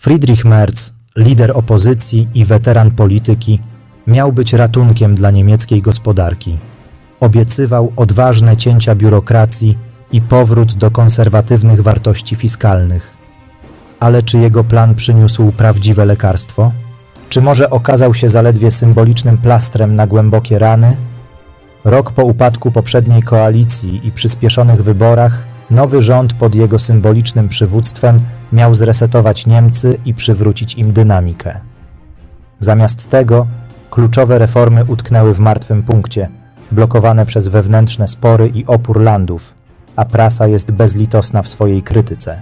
Friedrich Merz, lider opozycji i weteran polityki, miał być ratunkiem dla niemieckiej gospodarki. Obiecywał odważne cięcia biurokracji i powrót do konserwatywnych wartości fiskalnych. Ale czy jego plan przyniósł prawdziwe lekarstwo? Czy może okazał się zaledwie symbolicznym plastrem na głębokie rany? Rok po upadku poprzedniej koalicji i przyspieszonych wyborach, nowy rząd pod jego symbolicznym przywództwem miał zresetować Niemcy i przywrócić im dynamikę. Zamiast tego, kluczowe reformy utknęły w martwym punkcie, blokowane przez wewnętrzne spory i opór landów, a prasa jest bezlitosna w swojej krytyce.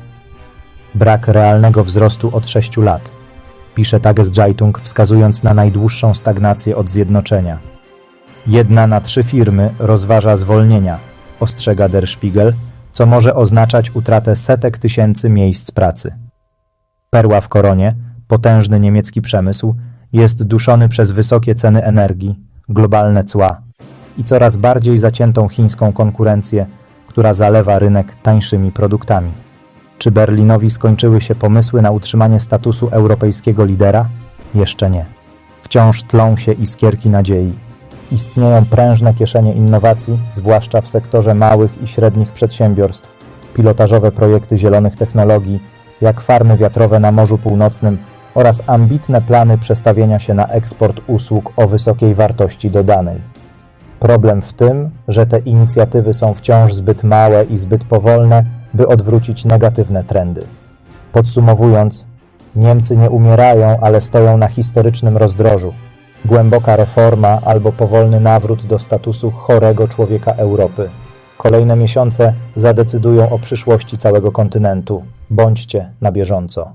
Brak realnego wzrostu od sześciu lat, pisze Tageszeitung, wskazując na najdłuższą stagnację od zjednoczenia. Jedna na trzy firmy rozważa zwolnienia, ostrzega Der Spiegel, co może oznaczać utratę setek tysięcy miejsc pracy. Perła w koronie, potężny niemiecki przemysł, jest duszony przez wysokie ceny energii, globalne cła i coraz bardziej zaciętą chińską konkurencję, która zalewa rynek tańszymi produktami. Czy Berlinowi skończyły się pomysły na utrzymanie statusu europejskiego lidera? Jeszcze nie. Wciąż tlą się iskierki nadziei. Istnieją prężne kieszenie innowacji, zwłaszcza w sektorze małych i średnich przedsiębiorstw, pilotażowe projekty zielonych technologii, jak farmy wiatrowe na Morzu Północnym oraz ambitne plany przestawienia się na eksport usług o wysokiej wartości dodanej. Problem w tym, że te inicjatywy są wciąż zbyt małe i zbyt powolne, by odwrócić negatywne trendy. Podsumowując, Niemcy nie umierają, ale stoją na historycznym rozdrożu. Głęboka reforma albo powolny nawrót do statusu chorego człowieka Europy. Kolejne miesiące zadecydują o przyszłości całego kontynentu. Bądźcie na bieżąco.